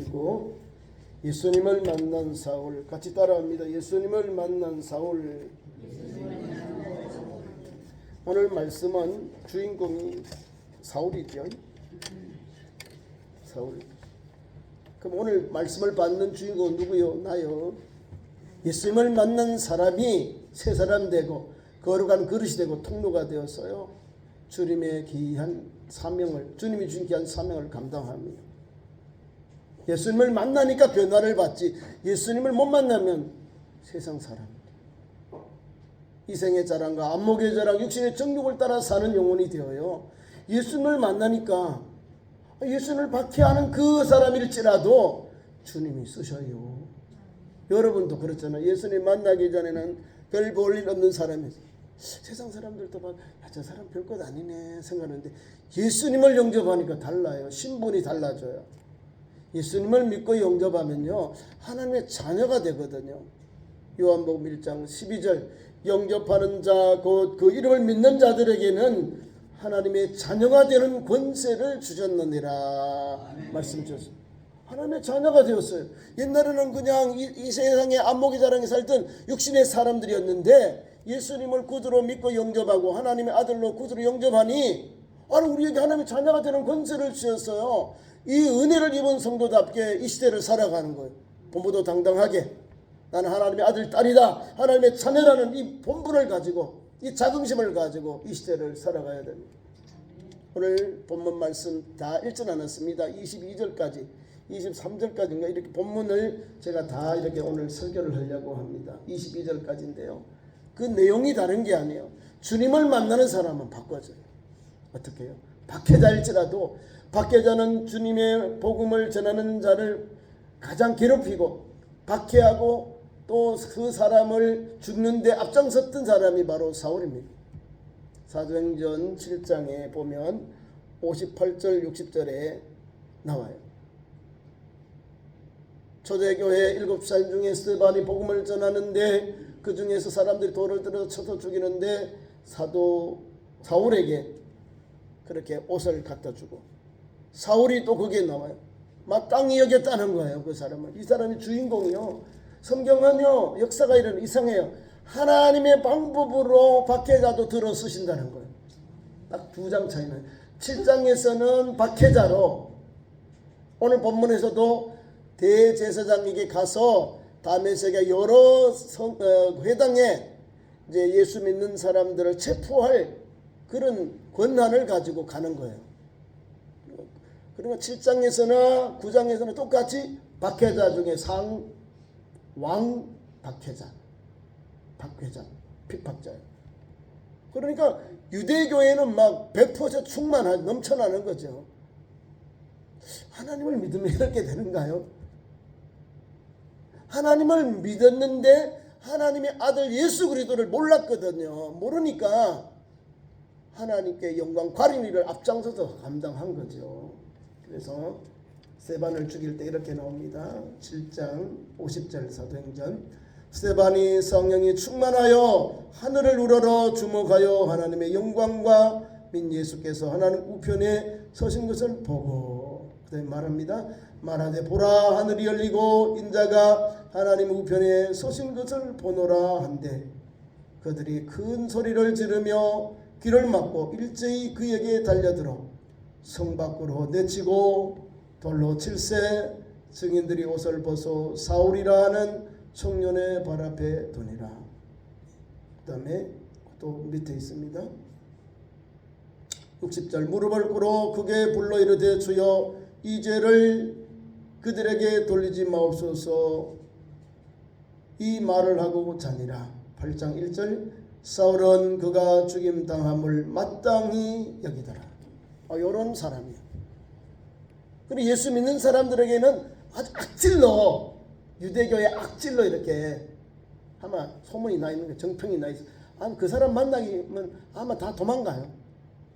읽고 예수님을 만난 사울 같이 따라합니다. 예수님을 만난 사울 오늘 말씀은 주인공이 사울이죠. 사울. 그럼 오늘 말씀을 받는 주인공은 누구요? 나요. 예수님을 만난 사람이 새 사람 되고 거룩한 그릇이 되고 통로가 되었어요. 주님의 귀한 사명을 주님이 주신 귀한 사명을 감당합니다. 예수님을 만나니까 변화를 받지 예수님을 못 만나면 세상 사람 이생의 자랑과 안목의 자랑 육신의 정욕을 따라 사는 영혼이 되어요. 예수님을 만나니까 예수님을 박해하는 그 사람일지라도 주님이 쓰셔요. 여러분도 그렇잖아요. 예수님 만나기 전에는 별 볼 일 없는 사람이죠. 세상 사람들도 막, 야, 저 사람 별것 아니네 생각하는데 예수님을 영접하니까 달라요. 신분이 달라져요. 예수님을 믿고 영접하면요. 하나님의 자녀가 되거든요. 요한복음 1장 12절 영접하는 자 곧 그 이름을 믿는 자들에게는 하나님의 자녀가 되는 권세를 주셨느니라 말씀 주셨습니다. 하나님의 자녀가 되었어요. 옛날에는 그냥 이, 이 세상에 안목이 자랑에 살던 육신의 사람들이었는데 예수님을 구주로 믿고 영접하고 하나님의 아들로 구주로 영접하니 아니 우리에게 하나님의 자녀가 되는 권세를 주셨어요. 이 은혜를 입은 성도답게 이 시대를 살아가는 거예요. 본부도 당당하게 나는 하나님의 아들 딸이다. 하나님의 자녀라는 이 본분을 가지고 이 자긍심을 가지고 이 시대를 살아가야 됩니다. 오늘 본문 말씀 다 읽지 않았습니다. 22절까지 23절까지인가 이렇게 본문을 제가 다 이렇게 오늘 설교를 하려고 합니다. 22절까지인데요. 그 내용이 다른 게 아니에요. 주님을 만나는 사람은 바꿔져요. 어떻게 해요? 박해자일지라도 박해자는 주님의 복음을 전하는 자를 가장 괴롭히고 박해하고 또 그 사람을 죽는데 앞장섰던 사람이 바로 사울입니다. 사도행전 7장에 보면 58절 60절에 나와요. 초대교회 일곱 사인 중에 스테반이 복음을 전하는데 그 중에서 사람들이 돌을 들어서 쳐서 죽이는데 사도 사울에게 그렇게 옷을 갖다 주고 사울이 또 거기에 나와요. 마땅히 여겼다는 거예요. 그 사람은 이 사람이 주인공이요. 성경은요 역사가 이런 이상해요. 하나님의 방법으로 박해자도 들어 쓰신다는 거예요. 딱 두 장 차이는 7장에서는 박해자로 오늘 본문에서도 대제사장에게 가서 다메섹의 여러 성, 어, 회당에 이제 예수 믿는 사람들을 체포할 그런 권한을 가지고 가는 거예요. 그러니까 7장에서나 9장에서는 똑같이 박해자 중에 상, 왕, 박해자, 박해자, 핍박자예요. 그러니까 유대교회는 막 100% 충만한 넘쳐나는 거죠. 하나님을 믿으면 이렇게 되는가요? 하나님을 믿었는데 하나님의 아들 예수 그리스도를 몰랐거든요. 모르니까 하나님께 영광 관리를 앞장서서 감당한 거죠. 그래서 세반을 죽일 때 이렇게 나옵니다. 7장 50절 사도행전 스테반이 성령이 충만하여 하늘을 우러러 주목하여 하나님의 영광과 민 예수께서 하나님 우편에 서신 것을 보고 그다음에 말합니다. 말하되 보라 하늘이 열리고 인자가 하나님 우편에 서신 것을 보노라 한데 그들이 큰 소리를 지르며 귀를 막고 일제히 그에게 달려들어 성 밖으로 내치고 돌로 칠세 증인들이 옷을 벗어 사울이라 하는 청년의 발 앞에 두니라. 그 다음에 또 밑에 있습니다. 60절 무릎을 꿇어 크게 불러 이르되 주여 이 죄를 그들에게 돌리지 마옵소서 이 말을 하고 자니라. 8장 1절 사울은 그가 죽임 당함을 마땅히 여기더라. 아, 요런 사람이야. 그리고 예수 믿는 사람들에게는 아주 악질로 유대교의 악질로 이렇게 아마 소문이 나 있는 게 정평이 나 있어. 아마 그 사람 만나기면 아마 다 도망가요.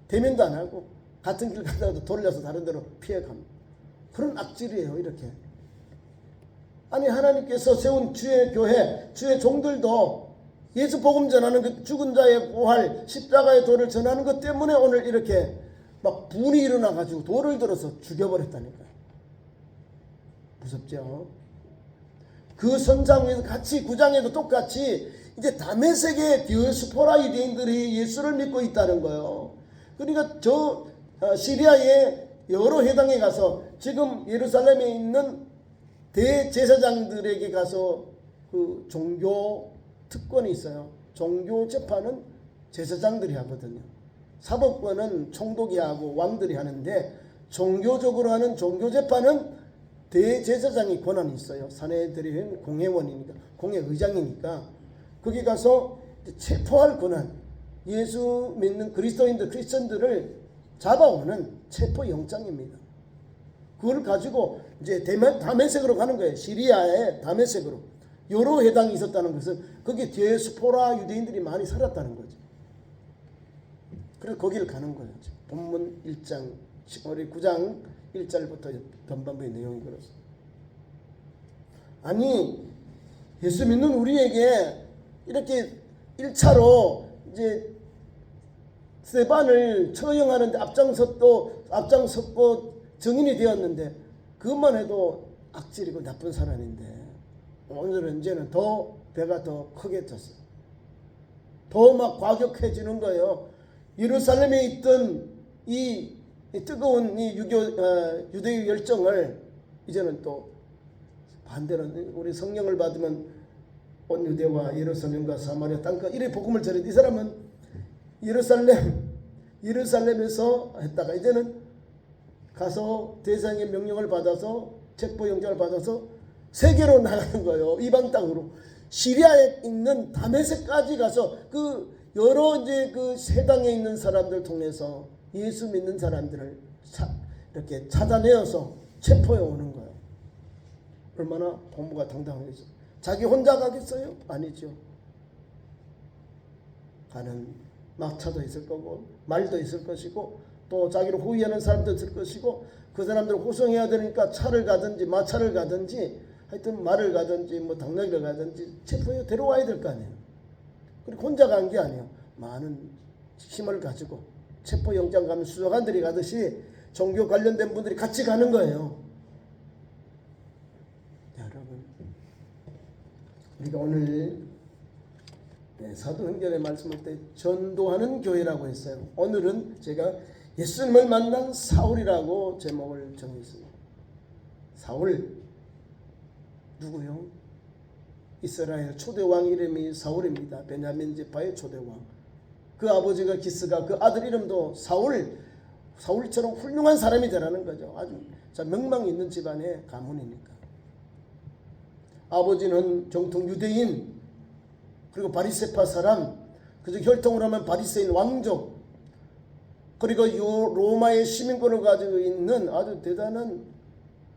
대면도 안 하고 같은 길 가다가도 돌려서 다른 데로 피해갑니다. 그런 악질이에요 이렇게. 아니 하나님께서 세운 주의 교회, 주의 종들도 예수 복음 전하는 그 죽은 자의 부활, 십자가의 도를 전하는 것 때문에 오늘 이렇게 막 분이 일어나 가지고 돌을 들어서 죽여버렸다니까요. 무섭죠. 그 선장에서 같이 구장에도 똑같이 이제 다메섹의 디오스포라 유대인들이 예수를 믿고 있다는 거예요. 그러니까 저 어, 시리아의 여러 회당에 가서 지금 예루살렘에 있는 대제사장들에게 가서 그 종교 특권이 있어요. 종교 재판은 제사장들이 하거든요. 사법권은 총독이 하고 왕들이 하는데 종교적으로 하는 종교 재판은 대제사장이 권한이 있어요. 사내들이 공회원이니까 공회의장이니까 거기 가서 체포할 권한 예수 믿는 그리스도인들 크리스천들을 잡아오는 체포 영장입니다. 그걸 가지고 이제 대면 다메섹으로 가는 거예요. 시리아의 다메섹으로 여러 회당이 있었다는 것은 거기 디에스포라 유대인들이 많이 살았다는 거죠. 그래서 거기를 가는 거예요. 본문 1장 우리 9장 1절부터 전반부의 내용이 그렇습니다. 아니 예수 믿는 우리에게 이렇게 1차로 이제 세반을 처형하는데 앞장섰고 앞장섰고 증인이 되었는데 그것만 해도 악질이고 나쁜 사람인데 오늘은 이제는 더 배가 더 크게 떴어요. 더 막 과격해지는 거예요. 예루살렘에 있던 이, 이 뜨거운 이 유교 어, 유대의 열정을 이제는 또 반대로 우리 성령을 받으면 온 유대와 예루살렘과 사마리아 땅과 이래 복음을 전해 이 사람은 예루살렘 예루살렘에서 했다가 이제는 가서 대상의 명령을 받아서 체포 영장을 받아서 세계로 나가는 거예요. 이방 땅으로 시리아에 있는 다메섹까지 가서 그 여러 이제 그 세당에 있는 사람들 통해서 예수 믿는 사람들을 차, 이렇게 찾아내어서 체포해 오는 거예요. 얼마나 본부가 당당하겠어. 자기 혼자 가겠어요? 아니죠. 가는 막차도 있을 거고 말도 있을 것이고 또 자기를 호위하는 사람도 있을 것이고 그 사람들을 호송해야 되니까 차를 가든지 마차를 가든지 하여튼 말을 가든지 뭐 당나귀를 가든지 체포해 데려와야 될 거 아니에요. 그리고 혼자 간 게 아니에요. 많은 힘을 가지고 체포 영장 가면 수사관들이 가듯이 종교 관련된 분들이 같이 가는 거예요. 여러분, 우리가 오늘 네, 사도행전에 말씀할 때 전도하는 교회라고 했어요. 오늘은 제가 예수님을 만난 사울이라고 제목을 정했습니다. 사울 누구요? 이스라엘 초대 왕 이름이 사울입니다. 베냐민 지파의 초대 왕. 그 아버지가 기스가 그 아들 이름도 사울. 사울처럼 훌륭한 사람이 되라는 거죠. 아주 자 명망 있는 집안의 가문이니까. 아버지는 정통 유대인 그리고 바리세파 사람 그저 혈통으로 하면 바리새인 왕족 그리고 요 로마의 시민권을 가지고 있는 아주 대단한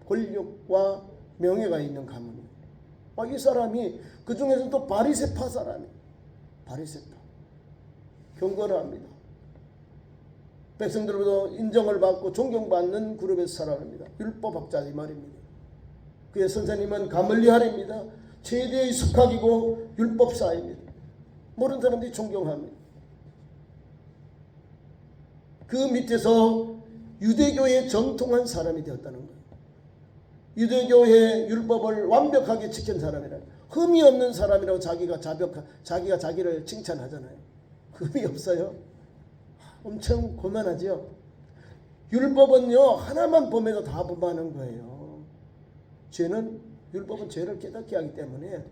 권력과 명예가 있는 가문이에요. 아, 이 사람이 그 중에서도 바리세파 사람이 바리세파 경건을 합니다. 백성들로부터 인정을 받고 존경받는 그룹에서 살아갑니다. 율법학자 이 말입니다. 그의 선생님은 가멀리할입니다. 최대의 숙학이고 율법사입니다. 모르는 사람들이 존경합니다. 그 밑에서 유대교의 정통한 사람이 되었다는 거예요. 유대교의 율법을 완벽하게 지킨 사람이라 흠이 없는 사람이라고 자기가 자벽 자기가 자기를 칭찬하잖아요. 흠이 없어요. 엄청 고만하죠. 율법은요 하나만 보면서 다 범하는 거예요. 죄는 율법은 죄를 깨닫게 하기 때문에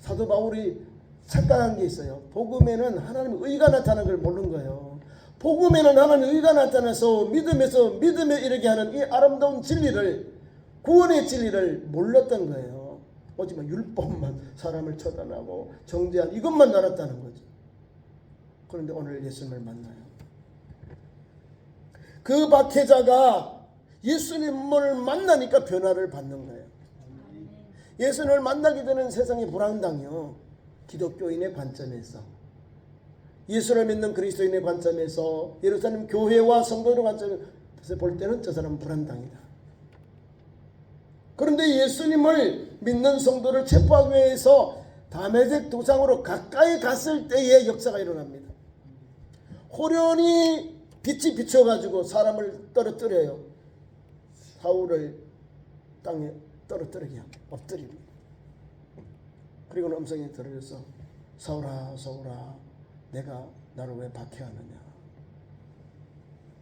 사도 바울이 착각한 게 있어요. 복음에는 하나님의 의가 나타나는 걸 모르는 거예요. 복음에는 하나님의 의가 나타나서 믿음에서 믿음에 이르게 하는 이 아름다운 진리를 구원의 진리를 몰랐던 거예요. 오지만 율법만 사람을 처단하고 정죄한 이것만 알았다는 거죠. 그런데 오늘 예수님을 만나요. 그 박해자가 예수님을 만나니까 변화를 받는 거예요. 예수님을 만나게 되는 세상의 불안당요. 기독교인의 관점에서 예수를 믿는 그리스도인의 관점에서 예루살렘 교회와 성도의 관점에서 볼 때는 저 사람은 불안당이다. 그런데 예수님을 믿는 성도를 체포하기 위해서 다메섹 도상으로 가까이 갔을 때의 역사가 일어납니다. 호련히 빛이 비춰가지고 사람을 떨어뜨려요. 사울을 땅에 떨어뜨리게 합니다. 엎드립니다. 그리고 음성이 들려서 사울아 사울아 내가 나를 왜 박해하느냐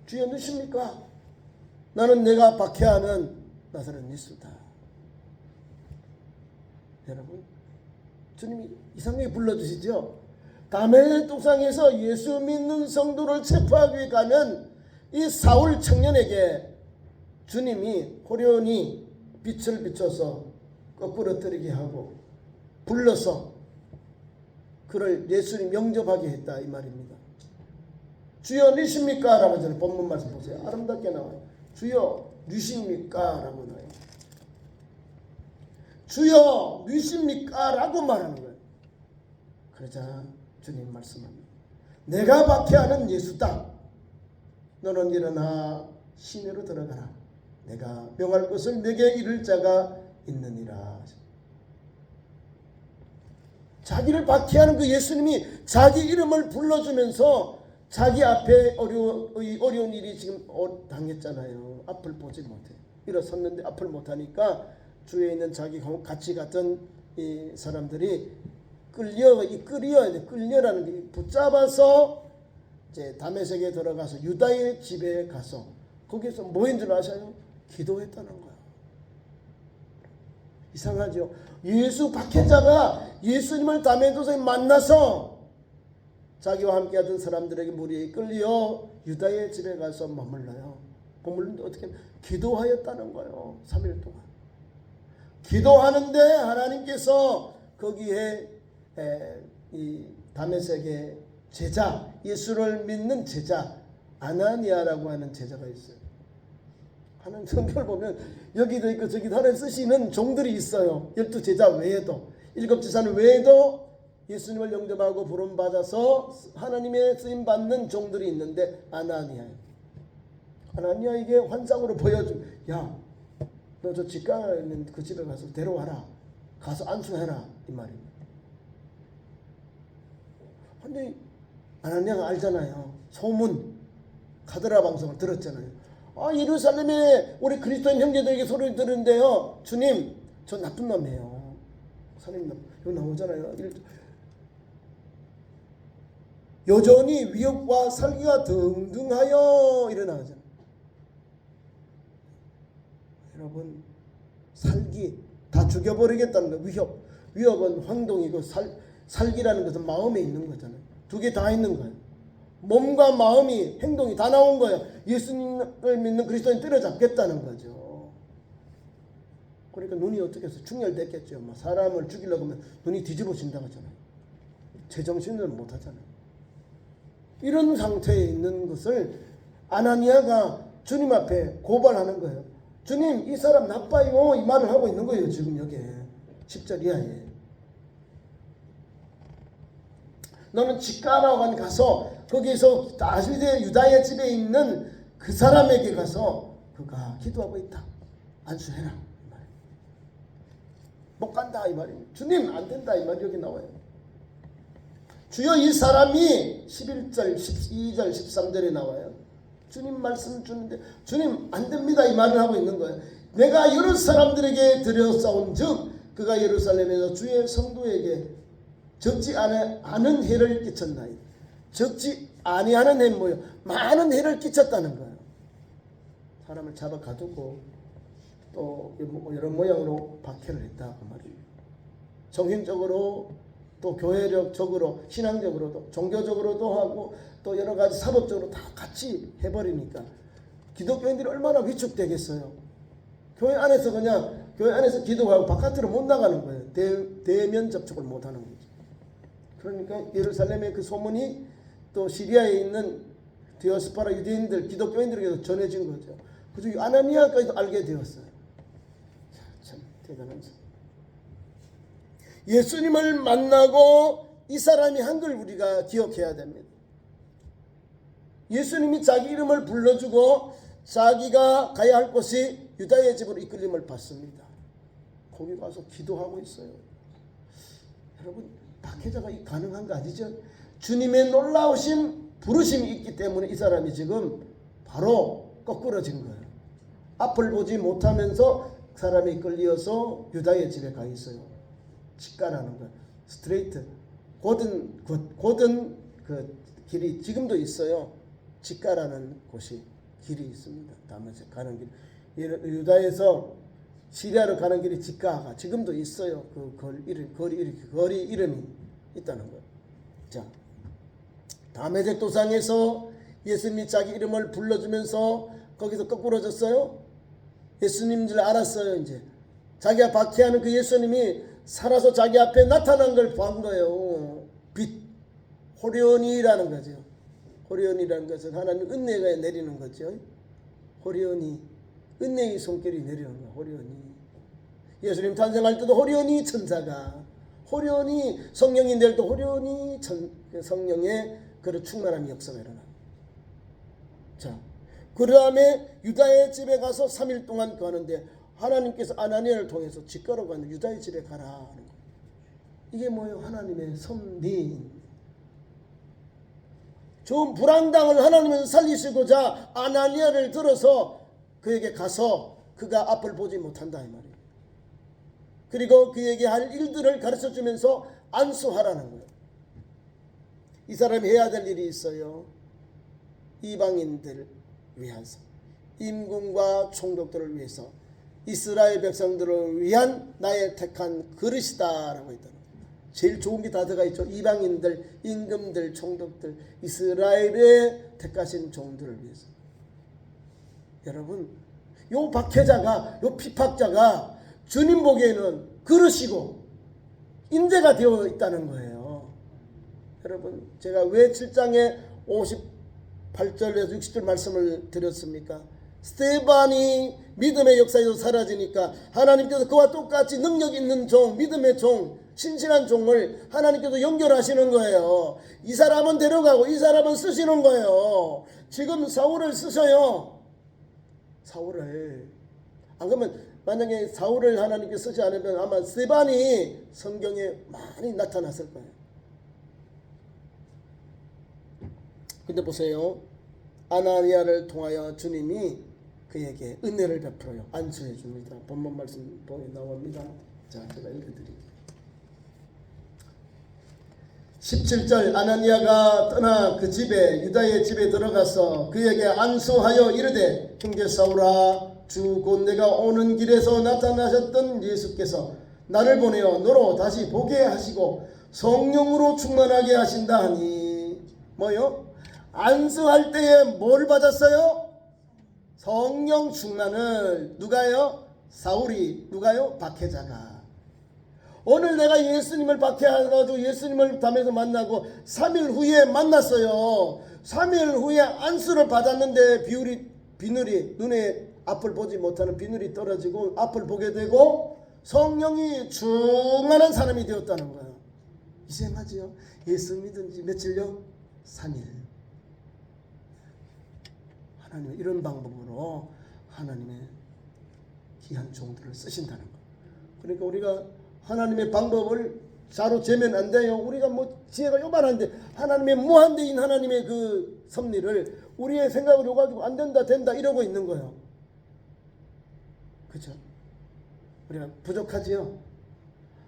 주여 누십니까? 나는 내가 박해하는 나사렛 예수다. 여러분 주님이 이상하게 불러주시죠. 담의 뚝상에서 예수 믿는 성도를 체포하기 위해 가면 이 사울 청년에게 주님이 호련히 빛을 비춰서 거꾸로 떨리게 하고 불러서 그를 예수님 영접하게 했다 이 말입니다. 주여 누십니까? 라고 저는 본문 말씀 보세요. 아름답게 나와요. 주여 누십니까? 라고 나와요. 주여 누십니까? 라고 말하는 거예요. 그러자 주님 말씀합니다. 내가 박해하는 예수다. 너는 일어나 시내로 들어가라. 내가 명할 것을 내게 이를 자가 있느니라. 자기를 박해하는 그 예수님이 자기 이름을 불러주면서 자기 앞에 어려운, 어려운 일이 지금 어- 당했잖아요. 앞을 보지 못해. 일어섰는데 앞을 못하니까 주위에 있는 자기 같이 갔던 이 사람들이 끌려 이 끌려야 돼. 끌려라는 게 붙잡아서 이제 다메섹에 들어가서 유다의 집에 가서 거기서 뭐인 줄 아셔요? 기도했다는 거야. 이상하죠. 예수 박해자가 예수님을 다메섹에 만나서 자기와 함께하던 사람들에게 무리에 끌려 유다의 집에 가서 머물러요. 머물는데 어떻게 기도하였다는 거예요. 3일 동안. 기도하는데 하나님께서 거기에 에, 이 다메섹의 제자 예수를 믿는 제자 아나니아라고 하는 제자가 있어요. 하나님 성경을 보면 여기도 있고 저기도 하나님 쓰시는 종들이 있어요. 열두 제자 외에도 일곱 지사는 외에도 예수님을 영접하고 부름 받아서 하나님의 쓰임 받는 종들이 있는데 아나니아예요. 아나니아에게 환상으로 보여주. 야, 너 저 집가에 있는 그 집에 가서 데려와라. 가서 안수해라 이 말입니다. 근데 아나니아가 알잖아요. 소문 가드라 방송을 들었잖아요. 아 예루살렘에 우리 그리스도인 형제들에게 소리 들은데요. 주님 저 나쁜 놈이에요. 사님 여기 나오잖아요. 여전히 위협과 살기가 등등하여 일어나잖아요. 여러분 살기 다 죽여버리겠다는 거 위협 위협은 황동이고 살 살기라는 것은 마음에 있는 거잖아요. 두 개 다 있는 거예요. 몸과 마음이 행동이 다 나온 거예요. 예수님을 믿는 그리스도인 때려잡겠다는 거죠. 그러니까 눈이 어떻게 해서 충혈됐겠죠. 뭐 사람을 죽이려고 하면 눈이 뒤집어진다고 하잖아요. 제정신을 못 하잖아요. 이런 상태에 있는 것을 아나니아가 주님 앞에 고발하는 거예요. 주님, 이 사람 나빠요. 이 말을 하고 있는 거예요. 지금 여기에. 10절 이하에. 너는 직가라고 가서 거기서 다시대 유다의 집에 있는 그 사람에게 가서 그가 기도하고 있다. 안수해라. 이 말이에요. 못 간다 이 말입니다. 주님 안 된다 이 말이 여기 나와요. 주여 이 사람이 11절, 12절, 13절에 나와요. 주님 말씀 주는데 주님 안 됩니다 이 말을 하고 있는 거예요. 내가 여러 사람들에게 드려 싸운 즉 그가 예루살렘에서 주의 성도에게 적지 않은, 해를 끼쳤나이. 적지 아니하는 해 뭐요? 많은 해를 끼쳤다는 거예요. 사람을 잡아 가두고 또 여러 모양으로 박해를 했다 그 말이에요. 정신적으로 또 교회적으로 신앙적으로도 종교적으로도 하고 또 여러 가지 사법적으로 다 같이 해버리니까 기독교인들이 얼마나 위축되겠어요. 교회 안에서 그냥 교회 안에서 기도하고 바깥으로 못 나가는 거예요. 대, 대면 접촉을 못 하는 거죠. 그러니까 예루살렘의 그 소문이 또 시리아에 있는 디오스파라 유대인들 기독교인들에게도 전해진 거죠. 그중 아나니아까지도 알게 되었어요. 참 대단한 사 예수님을 만나고 이 사람이 한걸 우리가 기억해야 됩니다. 예수님이 자기 이름을 불러주고 자기가 가야 할 곳이 유다의 집으로 이끌림을 받습니다. 거기 가서 기도하고 있어요. 여러분 박해자가 가능한 거 아니죠? 주님의 놀라우신 부르심이 있기 때문에 이 사람이 지금 바로 거꾸러진 거예요. 앞을 보지 못하면서 사람이 끌려서 유다의 집에 가 있어요. 직가라는 거. 스트레이트. 고든 그 고든 그 길이 지금도 있어요. 직가라는 곳이 길이 있습니다. 다메섹 가는 길. 이- 유다에서 시리아로 가는 길이 직가가 지금도 있어요. 그 거리 이름 거리 이름 거리 이름이 있다는 거. 자, 다메섹 도상에서 예수님이 자기 이름을 불러주면서 거기서 거꾸로 졌어요. 예수님인 줄 알았어요, 이제. 자기가 박해하는 그 예수님이 살아서 자기 앞에 나타난 걸 본 거예요. 빛, 호련이라는 거죠. 호련이라는 것은 하나님 은혜가 내리는 거죠. 호련이, 은혜의 손길이 거예요, 호련이. 예수님 탄생할 때도 호련이 천사가, 호련이 성령이 낼때 호련이 천, 그 성령의 그런 충만한 역사가 일어나. 자, 그 다음에 유다의 집에 가서 3일 동안 거하는데 하나님께서 아나니아를 통해서 직거로 가는 유다의 집에 가라 하는 거. 이게 뭐예요? 하나님의 섭리. 좋은 불안당을 하나님은 살리시고자 아나니아를 들어서 그에게 가서 그가 앞을 보지 못한다 이 말이에요. 그리고 그에게 할 일들을 가르쳐 주면서 안수하라는 거예요. 이 사람이 해야 될 일이 있어요. 이방인들 위해서 임금과 총독들을 위해서 이스라엘 백성들을 위한 나의 택한 그릇이다라고 했다. 제일 좋은 게 다 들어가 있죠. 이방인들, 임금들, 총독들, 이스라엘의 택하신 종들을 위해서. 여러분, 요 박해자가, 요 피팍자가 주님 보기에는 그릇이고 인재가 되어 있다는 거예요. 여러분, 제가 왜 7장에 58절에서 60절 말씀을 드렸습니까? 스테반이 믿음의 역사에서 사라지니까 하나님께서 그와 똑같이 능력 있는 종, 믿음의 종, 신실한 종을 하나님께서 연결하시는 거예요. 이 사람은 데려가고 이 사람은 쓰시는 거예요. 지금 사울을 쓰셔요. 사울을. 안 그러면 만약에 사울을 하나님께 쓰지 않으면 아마 스테반이 성경에 많이 나타났을 거예요. 근데 보세요. 아나니아를 통하여 주님이 그에게 은혜를 베풀어요. 안수해 줍니다. 본문 말씀 보에 나옵니다. 자, 제가 읽어드릴게요. 17절 아나니아가 떠나 그 집에 유다의 집에 들어가서 그에게 안수하여 이르되 형제 사울아 주 곧 내가 오는 길에서 나타나셨던 예수께서 나를 보내어 너로 다시 보게 하시고 성령으로 충만하게 하신다 하니 뭐요? 안수할 때에 뭘 받았어요? 성령 충만을 누가요? 사울이 누가요? 박해자가 오늘 내가 예수님을 박해하가지고 예수님을 담에서 만나고 3일 후에 만났어요. 3일 후에 안수를 받았는데 비율이 비늘이 눈에 앞을 보지 못하는 비늘이 떨어지고 앞을 보게 되고 성령이 충만한 사람이 되었다는 거예요. 이상하지요? 예수 믿은 지 며칠요? 3일. 하나님 이런 방법으로 하나님의 귀한 종들을 쓰신다는 거. 그러니까 우리가 하나님의 방법을 자로 재면 안 돼요. 우리가 뭐 지혜가 요만한데 하나님의 무한대인 하나님의 그 섭리를 우리의 생각으로 가지고 안 된다 된다 이러고 있는 거예요. 그렇죠? 우리가 부족하지요.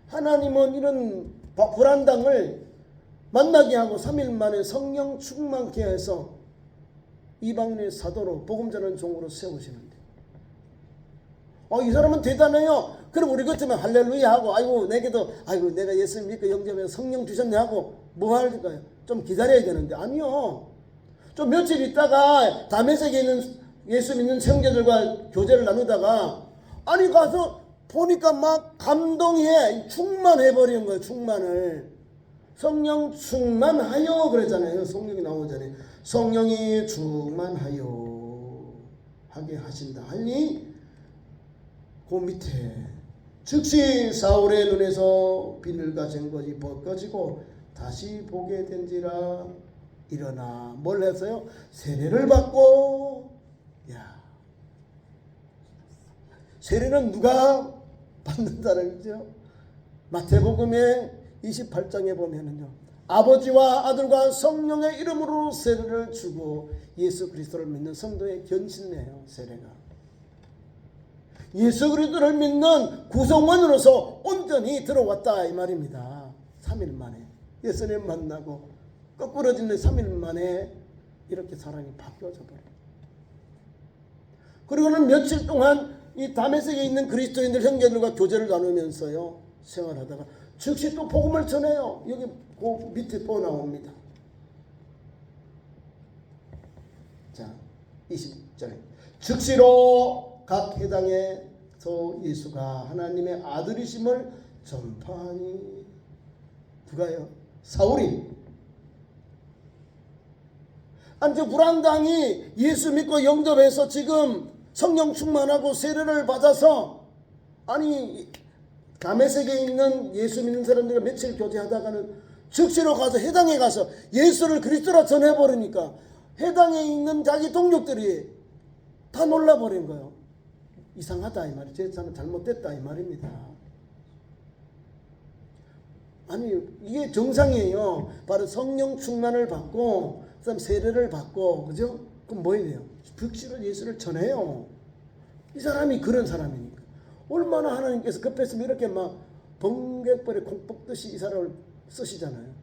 하나님은 이런 바- 불안당을 만나게 하고 3일 만에 성령 충만케 해서 이방인의 사도로 복음 전하는 종으로 세우시는데 어, 이 사람은 대단해요. 그럼 우리 같으면 할렐루야 하고, 아이고, 내게도, 아이고, 내가 예수 믿고 영접해서 성령 주셨네 하고, 뭐 할까요? 좀 기다려야 되는데, 아니요. 좀 며칠 있다가 다메섹에 있는 예수 믿는 형제들과 교제를 나누다가, 아니, 가서 보니까 막 감동해. 충만해 버리는 거예요, 충만을. 성령 충만하여 그랬잖아요. 성령이 나오잖아요. 성령이 충만하여 하게 하신다. 하니 그 밑에 즉시 사울의 눈에서 비늘과 쟁것이 벗겨지고 다시 보게 된지라 일어나 뭘 했어요? 세례를 받고 야 세례는 누가 받는다는 거죠? 마태복음의 28장에 보면은요 아버지와 아들과 성령의 이름으로 세례를 주고 예수 그리스도를 믿는 성도의 견신이에요 세례가 예수 그리스도를 믿는 구성원으로서 온전히 들어왔다 이 말입니다. 3일 만에 예수님 만나고 거꾸러지는 3일 만에 이렇게 사람이 바뀌어져 버려요. 그리고는 며칠 동안 이 다메섹에 있는 그리스도인들 형제들과 교제를 나누면서요 생활하다가 즉시 또 복음을 전해요. 여기 그 밑에 또 나옵니다. 자, 20절. 즉시로 각 해당에서 예수가 하나님의 아들이심을 전파하니 누가요? 사울이 안저 불안당이 예수 믿고 영접해서 지금 성령 충만하고 세례를 받아서 아니 다메섹에 있는 예수 믿는 사람들과 며칠 교제하다가는 즉시로 가서 해당에 가서 예수를 그리스도라 전해버리니까 해당에 있는 자기 동족들이 다 놀라버린 거예요. 이상하다 이 말이 제 사람 잘못됐다 이 말입니다. 아니 이게 정상이에요. 바로 성령 충만을 받고 그다음 세례를 받고 그죠? 그럼 뭐예요? 불씨로 예수를 전해요. 이 사람이 그런 사람이니까 얼마나 하나님께서 급했으면 이렇게 막 번개벌에 콩 뽑듯이 이 사람을 쓰시잖아요.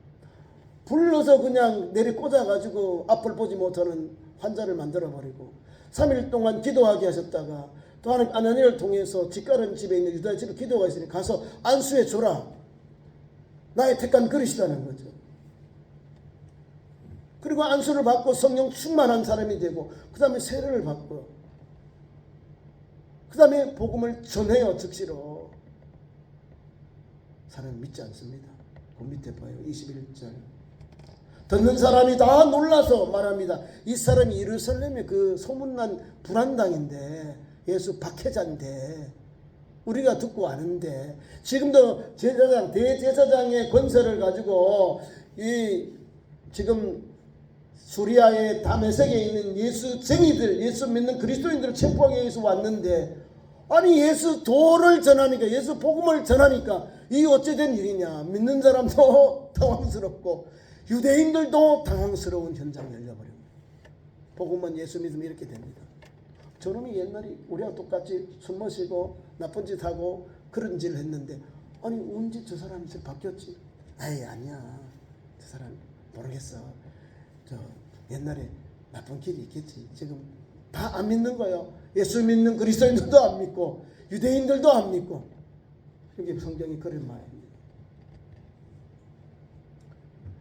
불러서 그냥 내리 꽂아가지고 앞을 보지 못하는 환자를 만들어버리고 3일 동안 기도하게 하셨다가 또 하나님 아나니를 통해서 집가른 집에 있는 유다 집에 기도가 있으니 가서 안수해 줘라. 나의 택한 그릇이라는 거죠. 그리고 안수를 받고 성령 충만한 사람이 되고 그 다음에 세례를 받고 그 다음에 복음을 전해요 즉시로 사람 믿지 않습니다. 그 밑에 봐요 21절 듣는 사람이 다 놀라서 말합니다. 이 사람이 예루살렘의 그 소문난 불안당인데 예수 박해자인데 우리가 듣고 아는데 지금도 제사장 대제사장의 권세를 가지고 이 지금 수리아의 다메섹에 있는 예수 쟁이들 예수 믿는 그리스도인들을 체포하기 위해서 왔는데 아니 예수 도를 전하니까 예수 복음을 전하니까 이 어찌된 일이냐 믿는 사람도 당황스럽고 유대인들도 당황스러운 현장이 열려버립니다. 복음은 예수 믿으면 이렇게 됩니다. 저놈이 옛날에 우리와 똑같이 술 마시고 나쁜 짓 하고 그런 짓을 했는데 아니 언제 저 사람이 바뀌었지? 에이 아니야. 저 사람 모르겠어. 저 옛날에 나쁜 길이 있겠지. 지금 다 안 믿는 거예요. 예수 믿는 그리스도인들도 안 믿고 유대인들도 안 믿고. 이게 성경이 그런 말입니다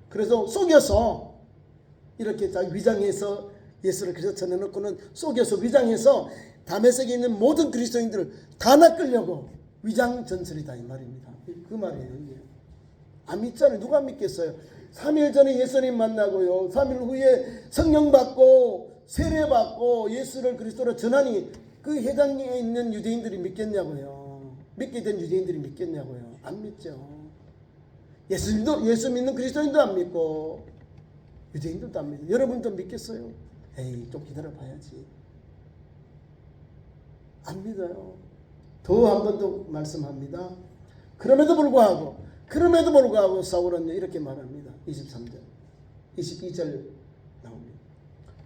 그래서 속여서 이렇게 자 위장해서 예수를 그래서 전해놓고는 속여서 위장해서 다메섹에 있는 모든 그리스도인들을 다 낚으려고 위장 전설이다 이 말입니다. 그 말이에요. 안 믿잖아요. 누가 믿겠어요? 3일 전에 예수님 만나고요. 3일 후에 성령 받고 세례 받고 예수를 그리스도로 전하니 그 해당에 있는 유대인들이 믿겠냐고요. 믿게 된 유대인들이 믿겠냐고요. 안 믿죠. 예수님도 예수 믿는 그리스도인도 안 믿고 유대인들도 안 믿어. 여러분도 믿겠어요? 에이 좀 기다려 봐야지. 안 믿어요. 더 한 번 더 말씀합니다. 그럼에도 불구하고 그럼에도 불구하고 사울은 이렇게 말합니다. 23절 22절 나옵니다.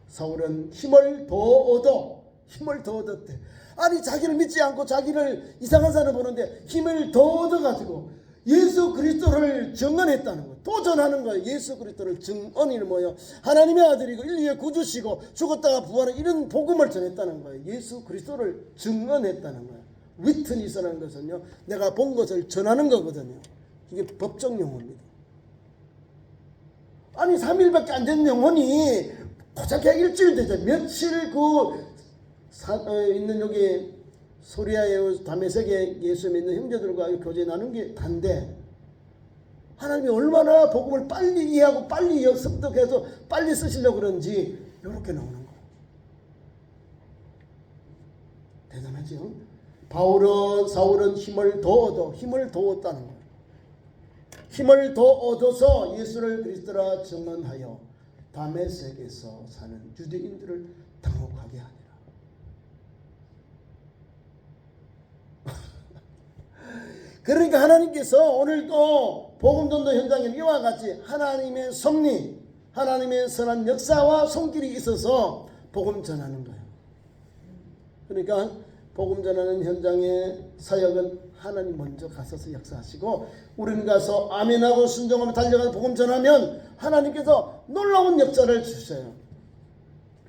사울은 힘을 더 얻어 힘을 더 얻었대. 아니 자기를 믿지 않고 자기를 이상한 사람 보는데 힘을 더 얻어가지고 예수 그리스도를 증언했다는 거예요. 도전하는 거예요. 예수 그리스도를 증언이 뭐예요? 하나님의 아들이고 인류의 구주시고 죽었다가 부활한 이런 복음을 전했다는 거예요. 예수 그리스도를 증언했다는 거예요. 위트니스라는 것은요. 내가 본 것을 전하는 거거든요. 이게 법정 용어입니다. 아니 3일밖에 안 된 영혼이 고작 일주일 되죠. 며칠 그 사, 어, 있는 여기 소리아의 다메섹에 예수 믿는 형제들과 교제 나눈 게 단데 하나님이 얼마나 복음을 빨리 이해하고 빨리 습득해서 빨리 쓰시려고 그런지 이렇게 나오는 거예요. 대단하죠? 바울은 사울은 힘을 더 얻어 힘을 더 얻다는 거예요. 힘을 더 얻어서 예수를 그리스도라 증언하여 다메섹에서 사는 유대인들을 당혹하게 하니라. 그러니까 하나님께서 오늘도 복음 전도 현장에 이와 같이 하나님의 섭리, 하나님의 선한 역사와 손길이 있어서 복음 전하는 거예요. 그러니까 복음 전하는 현장의 사역은 하나님 먼저 가서서 역사하시고 우리는 가서 아멘하고 순종하며 달려가서 복음 전하면 하나님께서 놀라운 역사를 주셔요.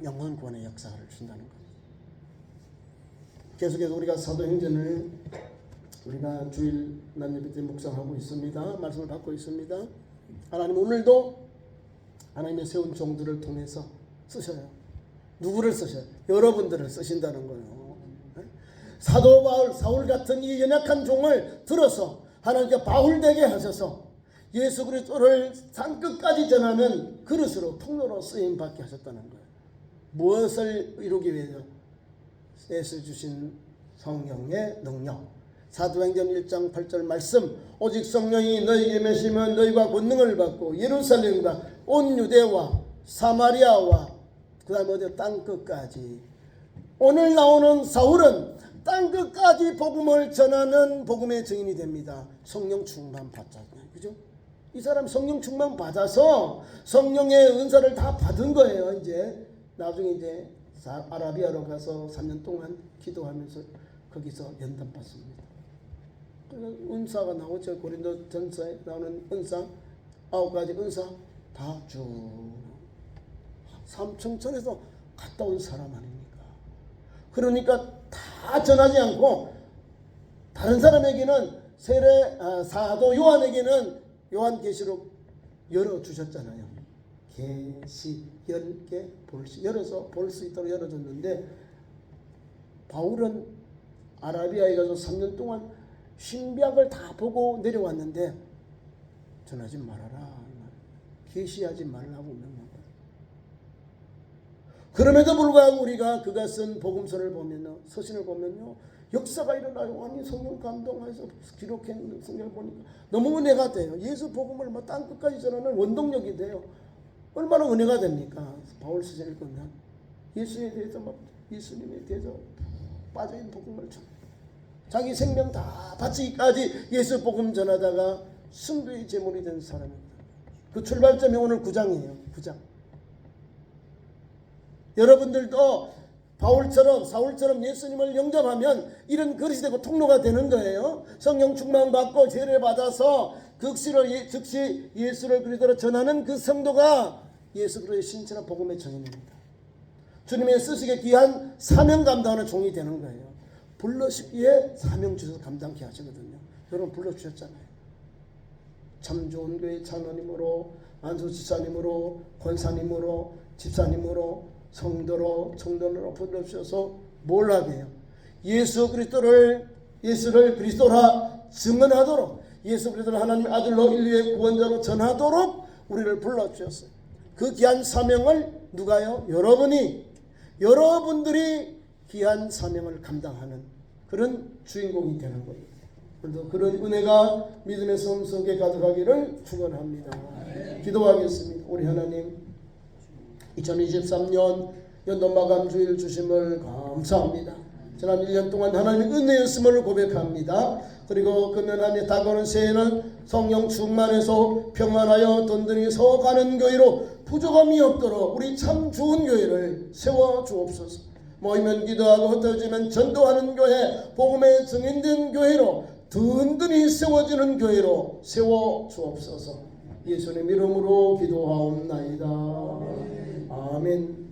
영혼권의 역사를 준다는 것. 계속해서 우리가 사도행전을 우리가 주일 난 예배 때 묵상하고 있습니다. 말씀을 받고 있습니다. 하나님 오늘도 하나님의 세운 종들을 통해서 쓰셔요. 누구를 쓰셔요? 여러분들을 쓰신다는 거예요. 네? 사도 바울, 사울 같은 이 연약한 종을 들어서 하나님께 바울 되게 하셔서 예수 그리스도를 산 끝까지 전하는 그릇으로 통로로 쓰임 받게 하셨다는 거예요. 무엇을 이루기 위해서? 예수 주신 성령의 능력. 사도행전 1장 8절 말씀 오직 성령이 너희에게 메시면 너희가 권능을 받고 예루살렘과 온 유대와 사마리아와 그 다음에 어디 땅 끝까지 오늘 나오는 사울은 땅 끝까지 복음을 전하는 복음의 증인이 됩니다. 성령 충만 받잖아요. 그죠? 이 사람 성령 충만 받아서 성령의 은사를 다 받은 거예요. 이제 나중에 이제 사- 아라비아로 가서 3년 동안 기도하면서 거기서 연단 받습니다. 은사가 나오죠. 고린도 전서에 나오는 은사 아홉 가지 은사 다 쭉 삼청천에서 갔다 온 사람 아닙니까? 그러니까 다 전하지 않고 다른 사람에게는 세례 아, 사도 요한에게는 요한 계시록 열어 주셨잖아요. 계시 열개 볼수 열어서 볼 수 있도록 열어줬는데 바울은 아라비아에 가서 3년 동안 신비학을 다 보고 내려왔는데 전하지 말아라. 계시하지 말라고 명령한. 그럼에도 불구하고 우리가 그가 쓴 복음서를 보면요, 서신을 보면요, 역사가 일어나요. 아니 성령 감동해서 기록해 성경을 보니까 너무 은혜가 돼요. 예수 복음을 뭐 땅 끝까지 전하는 원동력이 돼요. 얼마나 은혜가 됩니까? 바울 서신 읽으면 예수에 대해서 막 예수님에 대해서 빠져있는 복음을 전 자기 생명 다 바치기까지 예수 복음 전하다가 승도의 제물이 된 사람입니다. 그 출발점이 오늘 9장이에요. 9장. 여러분들도 바울처럼 사울처럼 예수님을 영접하면 이런 그릇이 되고 통로가 되는 거예요. 성령 충만 받고 죄를 받아서 극시로 예, 즉시 예수를 그리스도로 전하는 그 성도가 예수 그리스도의 신천한 복음의 정인입니다. 주님의 쓰시기에 귀한 사명 감당하는 종이 되는 거예요. 불러시기에 사명 주셔서 감당케 하시거든요. 여러분 불러주셨잖아요. 참 좋은 교회 장로님으로 안수 지사님으로 권사님으로 집사님으로 성도로 청도로 불러주셔서 뭘 하게 해요? 예수 그리스도를 예수를 그리스도라 증언하도록 예수 그리스도를 하나님 아들로 인류의 구원자로 전하도록 우리를 불러주셨어요. 그 귀한 사명을 누가요? 여러분이 여러분들이 귀한 사명을 감당하는 그런 주인공이 되는 거예요. 그래서 그런 은혜가 믿음의 삶 속에 가득하기를 축원합니다. 기도하겠습니다. 우리 하나님 2023년 연도 마감 주일 주심을 감사합니다. 지난 1년 동안 하나님의 은혜였음을 고백합니다. 그리고 금년 한해 다가오는 새해는 성령 충만해서 평안하여 든든히 서가는 교회로 부족함이 없도록 우리 참 좋은 교회를 세워 주옵소서. 모이면 기도하고 흩어지면 전도하는 교회, 복음의 증인된 교회로 든든히 세워지는 교회로 세워 주옵소서. 예수님 이름으로 기도하옵나이다. 아멘.